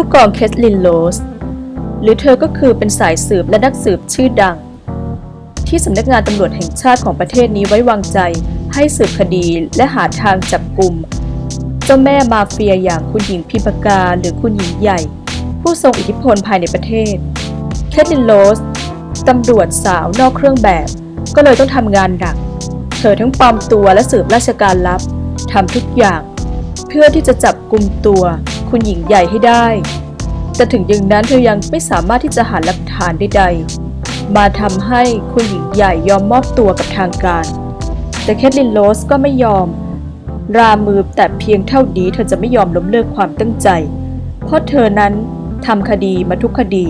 ผู้กองเคสลินโลส หรือเธอก็คือเป็นสายสืบและนักสืบชื่อดัง ที่สำนักงานตำรวจแห่งชาติของประเทศนี้ไว้วางใจ ให้สืบคดีและหาทางจับกลุ่มเจ้าแม่มาเฟียอย่างคุณหญิงพิมพกาหรือคุณหญิงใหญ่ ผู้ทรงอิทธิพลภายในประเทศเคทลินโลสตำรวจสาวนอกเครื่องแบบ ก็เลยต้องทำงานหนัก เธอทั้งปลอมตัวและสืบราชการลับทำทุกอย่าง เพื่อที่จะจับกลุ่มตัว คุณหญิงใหญ่ให้ได้ แต่ถึงอย่างนั้นเธอยังไม่สามารถที่จะหาหลักฐานใดๆ มาทำให้คุณหญิงใหญ่ยอมมอบตัวกับทางการ แต่แคทลินโรสก็ไม่ยอม รามือแต่เพียงเท่านี้เธอจะไม่ยอมล้มเลิกความตั้งใจ เพราะเธอนั้นทำคดีมาทุกคดี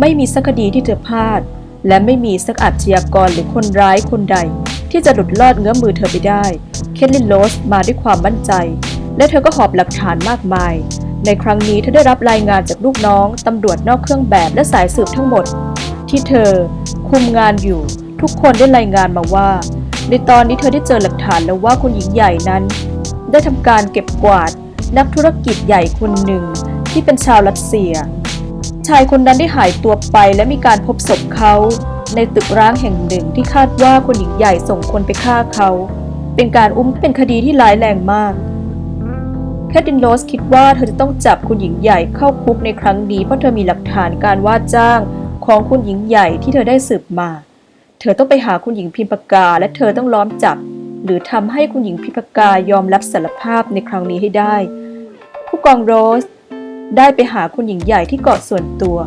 ไม่มีสักคดีที่เธอพลาด และไม่มีสักอาชญากรหรือคนร้ายคนใด ที่จะหลุดลอดเงื้อมือเธอไปได้ เคทลินโรสมาด้วยความมั่นใจ และเธอก็หอบหลักฐานมากมาย ในครั้งนี้เธอได้รับรายงานจากลูกน้องตำรวจนอกเครื่องแบบและสายสืบทั้งหมด ที่เธอ คุมงานอยู่ ทุกคนได้รายงานมาว่า ในตอนนี้เธอได้เจอหลักฐานแล้วว่าคุณหญิงใหญ่นั้น ได้ทำการเก็บกวาด นักธุรกิจใหญ่คนหนึ่ง ที่เป็นชาวรัสเซีย ชายคนนั้นได้หายตัวไปและมีการพบศพเขาในตึกร้างแห่งหนึ่งที่คาดว่าคุณหญิงใหญ่ส่งคนไปฆ่าเขา เป็นการอุ้มเป็นคดีที่ร้ายแรงมาก แคทตินโรสคิดว่าเธอจะต้องจับคุณหญิงใหญ่เข้าคุกในครั้งนี้เพราะเธอมีหลักฐานการว่าจ้างของคุณหญิงใหญ่ที่เธอได้สืบมา เธอต้องไปหาคุณหญิงพิมพกา และเธอต้องล้อมจับ หรือทำให้คุณหญิงพิมพกายอมรับสารภาพในครั้งนี้ให้ได้ ผู้กองโรส ได้ไปหาคุณหญิงใหญ่ที่เกาะส่วนตัว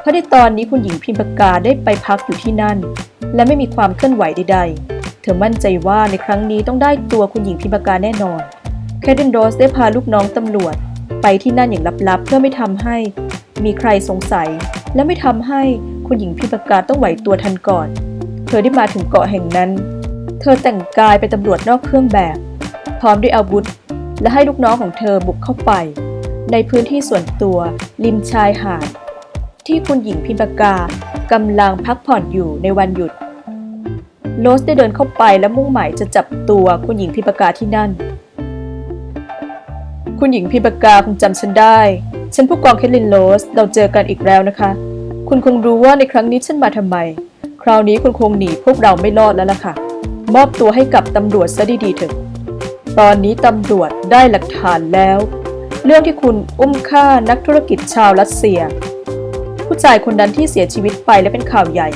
เพราะในตอนนี้คุณหญิงพิมพกาได้ไปพักอยู่ที่นั่น และไม่มีความเคลื่อนไหวใดๆ เธอมั่นใจว่าในครั้งนี้ต้องได้ตัวคุณหญิงพิมพกาแน่นอน แคเดนโรสได้พาลูกน้องตำรวจ ไปที่นั่นอย่างลับๆ เพื่อไม่ทำให้ มีใครสงสัย และไม่ทำให้คุณหญิงพิมพกาต้องไหวตัวทันก่อน เธอได้มาถึงเกาะแห่งนั้น เธอแต่งกายเป็นตำรวจนอกเครื่องแบบ พร้อมด้วยอาวุธ และให้ลูกน้องของเธอบุกเข้าไป ในพื้นที่ส่วนตัวริมชายหาดที่คุณหญิงพิมพกากำลังพักผ่อนอยู่ในวันหยุดโรสได้เดินเข้าไปและมุ่งหมายจะจับตัวคุณหญิงพิมพกาที่นั่น คุณหญิงพิมพกาคงจำฉันได้ ฉันผู้กองเคทลินโรสเราเจอกันอีกแล้วนะคะ คุณคงรู้ว่าในครั้งนี้ฉันมาทำไม คราวนี้คุณคงหนีพวกเราไม่รอดแล้วล่ะค่ะ มอบตัวให้กับตำรวจซะดีๆเถอะ ตอนนี้ตำรวจได้หลักฐานแล้ว เรื่องที่คุณอุ้มฆ่านักธุรกิจชาวรัสเซีย ผู้ชายคนนั้นที่เสียชีวิตไปและเป็นข่าวใหญ่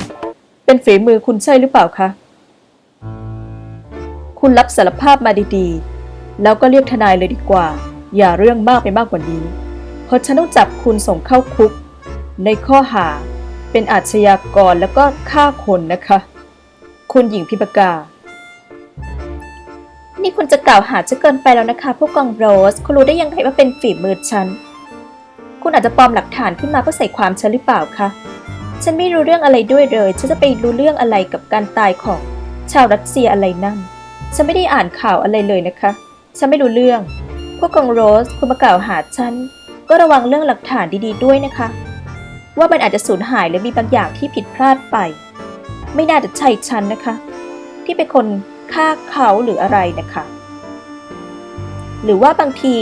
เป็นฝีมือคุณใช่หรือเปล่าคะ คุณรับสารภาพมาดีๆ แล้วก็เรียกทนายเลยดีกว่า อย่าเรื่องมากไปมากกว่านี้ เพราะฉันต้องจับคุณส่งเข้าคุก ในข้อหาเป็นอาชญากรแล้วก็ฆ่าคนนะคะ คุณหญิงพิมพกา นี่คุณจะกล่าวหาจะเกินไปแล้วนะคะผู้กองโรส คุณรู้ได้ยังไงว่าเป็นฝีมือฉัน คุณอาจจะปลอมหลักฐานขึ้นมาเพื่อใส่ความฉันหรือเปล่าคะ ฉันไม่รู้เรื่องอะไรด้วยเลย ฉันจะไปรู้เรื่องอะไรกับการตายของชาวรัสเซียอะไรนั่น ฉันไม่ได้อ่านข่าวอะไรเลยนะคะ ฉันไม่รู้เรื่อง พวกกองโรสคุณมากล่าวหาฉัน ก็ระวังเรื่องหลักฐานดีๆด้วยนะคะ ว่ามันอาจจะสูญหายหรือมีบางอย่างที่ผิดพลาดไป ไม่น่าจะใช่ฉันนะคะ ที่เป็นคนฆ่าเขาหรืออะไรนะคะ หรือว่าบางที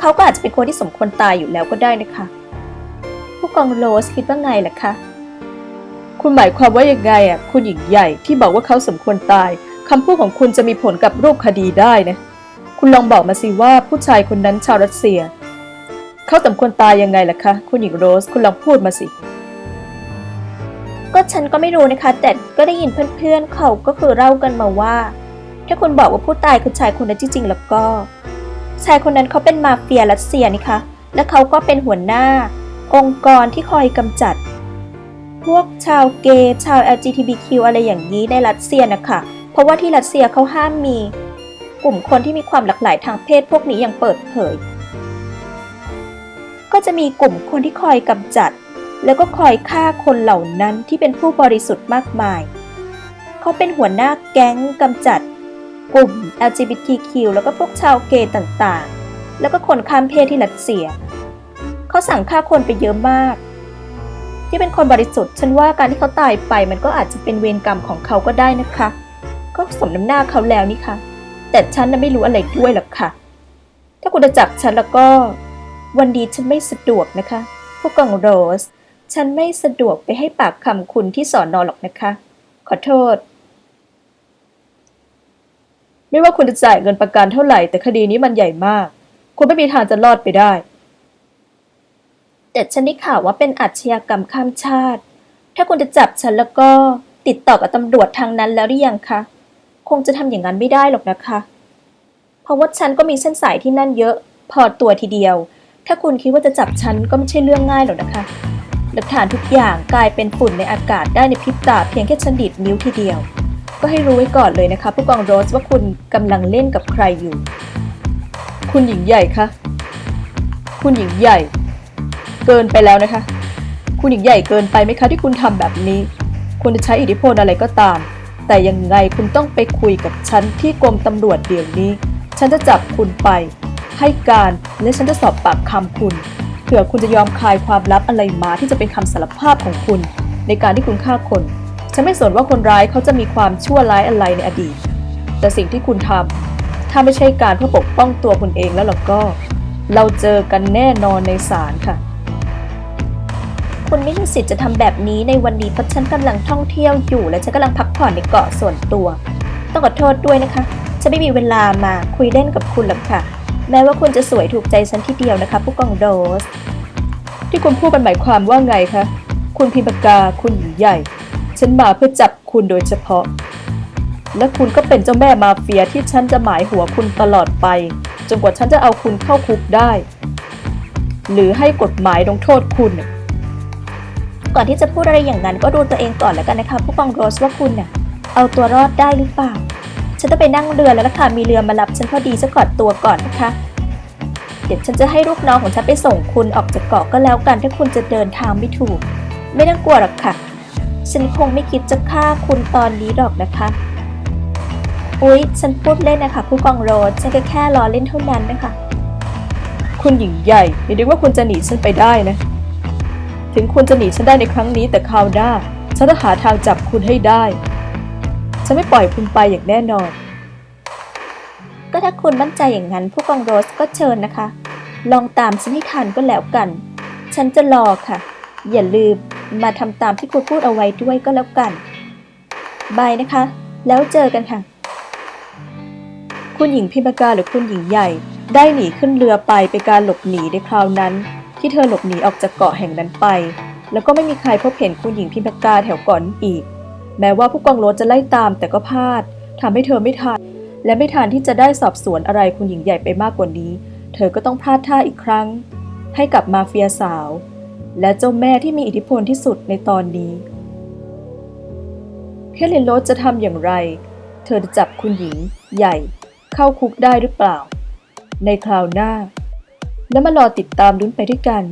เขาก็อาจจะเป็นคนที่สมควรตายอยู่แล้วก็ได้นะคะ ผู้กองโรสคิดว่าไงล่ะคะ คุณหมายความว่ายังไงอะคุณหญิงใหญ่ที่บอกว่าเขาสมควรตายคำพูดของคุณจะมีผลกับรูปคดีได้นะ คุณลองบอกมาสิว่าผู้ชายคนนั้นชาวรัสเซีย เขาสมควรตายยังไงล่ะคะ คุณหญิงโรส คุณลองพูดมาสิ ก็ฉันก็ไม่รู้นะคะ แต่ก็ได้ยินเพื่อนๆ เขาก็คือเล่ากันมาว่า ถ้าคุณบอกว่าผู้ตายคือชายคนนั้นจริงๆ แล้วก็ ชายคนนั้นเขาเป็นมาเฟียรัสเซียนี่คะ และเขาก็เป็นหัวหน้า องค์กรที่คอยกำจัด พวกชาวเกย์ชาว LGBTQ อะไรอย่างนี้ในรัสเซียนะคะเพราะว่าที่รัสเซียเขาห้ามมี กลุ่มคนที่มีความหลากหลายทางเพศพวกนี้อย่างเปิดเผย ก็จะมีกลุ่มคนที่คอยกำจัด แล้วก็คอยฆ่าคนเหล่านั้นที่เป็นผู้บริสุทธิ์มากมาย เขาเป็นหัวหน้าแก๊งกำจัด กลุ่ม LGBTQ แล้วก็พวกชาวเกย์ต่างๆ แล้วก็คนข้ามเพศที่รัสเซีย เขาสั่งฆ่าคนไปเยอะมาก ที่เป็นคนบริสุทธิ์ฉันว่าการที่เขาตายไปมันก็อาจจะเป็นเวรกรรมของเขาก็ได้นะคะก็สมน้ำหน้าเขาแล้วนี่คะ แต่ฉันน่ะไม่รู้อะไรด้วยหรอกค่ะ ถ้าคุณจะจับฉันแล้วก็ วันดีฉันไม่สะดวกนะคะผู้กองโรส ฉันไม่สะดวกไปให้ปากคำคุณที่สอนนอหรอกนะคะ ขอโทษ ไม่ว่าคุณจะจ่ายเงินประกันเท่าไหร่ แต่คดีนี้มันใหญ่มาก คุณไม่มีทางจะรอดไปได้ แต่ฉันได้ข่าวว่าเป็นอาชญากรรมข้ามชาติ ถ้าคุณจะจับฉันแล้วก็ติดต่อกับตำรวจทางนั้นแล้วหรือยังคะ คงจะทำอย่างนั้นไม่ได้หรอกนะคะ เพราะว่าฉันก็มีเส้นสายที่นั่นเยอะ พอตัวทีเดียว ถ้าคุณคิดว่าจะจับฉันก็ไม่ใช่เรื่องง่ายหรอกนะคะ หลักฐานทุกอย่างกลายเป็นฝุ่นในอากาศได้ในพริบตาเพียงแค่ฉันดีดนิ้วทีเดียว ก็ให้รู้ไว้ก่อนเลยนะคะ ผู้กองโรสว่าคุณกำลังเล่นกับใครอยู่ คุณหญิงใหญ่คะคุณหญิงใหญ่ เกินไปแล้วนะคะ คุณหญิงใหญ่เกินไปไหมคะที่คุณทำแบบนี้ คุณจะใช้อิทธิพลอะไรก็ตาม แต่ยังไงคุณต้องไปคุยกับฉันที่กรมตำรวจเดี๋ยวนี้ ฉันจะจับคุณไป ให้การและฉันจะสอบปากคำคุณ เผื่อคุณจะยอมคลายความลับอะไรมาที่จะเป็นคำสารภาพของคุณ ในการที่คุณฆ่าคน ฉันไม่สนว่าคนร้ายเขาจะมีความชั่วร้ายอะไรในอดีต แต่สิ่งที่คุณทำถ้าไม่ใช่การเพื่อปกป้องตัวคุณเองแล้วล่ะก็ เราเจอกันแน่นอนในศาลค่ะ คุณไม่มีสิทธิ์จะทำแบบนี้ในวันนี้เพราะฉันกำลังท่องเที่ยวอยู่ และฉันกำลังพักผ่อนในเกาะส่วนตัว ต้องขอโทษด้วยนะคะ ฉันไม่มีเวลามาคุยเล่นกับคุณหรอกค่ะ แม้ว่าคุณจะสวยถูกใจฉันทีเดียวนะคะ ผู้กองโดส ที่คุณพูดมันหมายความว่าไงคะ คุณพิมพ์กาคุณหญิงใหญ่ ฉันมาเพื่อจับคุณโดยเฉพาะ และคุณก็เป็นเจ้าแม่มาเฟียที่ฉันจะหมายหัวคุณตลอดไป จนกว่าฉันจะเอาคุณเข้าคุกได้ หรือให้กฎหมายลงโทษคุณ ก่อนที่จะพูดอะไรอย่างนั้นก็ดูตัวเองก่อนแล้วกันนะคะ ผู้กองโรสว่าคุณเนี่ยเอาตัวรอดได้หรือเปล่า ฉันต้องไปนั่งเรือแล้วล่ะค่ะ มีเรือมารับฉันพอดีจะกอดตัวก่อนนะคะ เดี๋ยวฉันจะให้ลูกน้องของฉันไปส่งคุณออกจากเกาะก็แล้วกันถ้าคุณจะเดินทางไม่ถูก ไม่ต้องกลัวหรอกค่ะ ฉันคงไม่คิดจะฆ่าคุณตอนนี้หรอกนะคะ อุ๊ย ฉันพูดเล่นนะคะผู้กองโรสฉันก็แค่ล้อเล่นเท่านั้นนะคะ คุณหญิงใหญ่อย่าดึกว่าคุณจะหนีฉันไปได้นะ ถึงคุณจะหนีฉันได้ในครั้งนี้แต่คราวหน้า ฉันจะหาทางจับคุณให้ได้ ฉันไม่ปล่อยคุณไปอย่างแน่นอน ก็ถ้าคุณมั่นใจอย่างนั้นผู้กองโรสก็เชิญนะคะ ลองตามฉันให้ทันก็แล้วกัน ฉันจะรอค่ะ อย่าลืมมาทำตามที่คุณพูดเอาไว้ด้วยก็แล้วกันบายนะคะ แล้วเจอกันค่ะ คุณหญิงพิมพากาหรือคุณหญิงใหญ่ ได้หนีขึ้นเรือไปเป็นการหลบหนีในคราวนั้น ที่เธอหลบหนีออกจากเกาะแห่งนั้นไป แล้วก็ไม่มีใครพบเห็นคุณหญิงพิมพกาแถวก่อนอีก แม้ว่าผู้กองโรถจะไล่ตามแต่ก็พลาดทำให้เธอไม่ทัน และไม่ทันที่จะได้สอบสวนอะไรคุณหญิงใหญ่ไปมากกว่านี้ เธอก็ต้องพลาดท่าอีกครั้ง ให้กับมาเฟียสาว และเจ้าแม่ที่มีอิทธิพลที่สุดในตอนนี้แคทเลนโรสจะทำอย่างไร เธอจะจับคุณหญิงใหญ่ เข้าคุกได้หรือเปล่า ในคราวหน้า แล้วมารอติดตามลุ้นไปด้วยกัน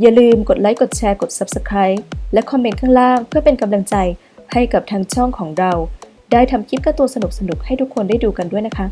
อย่าลืมกดไลค์กดแชร์กด Subscribe และคอมเมนต์ข้างล่างเพื่อเป็นกำลังใจให้กับทางช่องของเรา ได้ทำคลิปการ์ตูนสนุกๆให้ทุกคนได้ดูกันด้วยนะคะ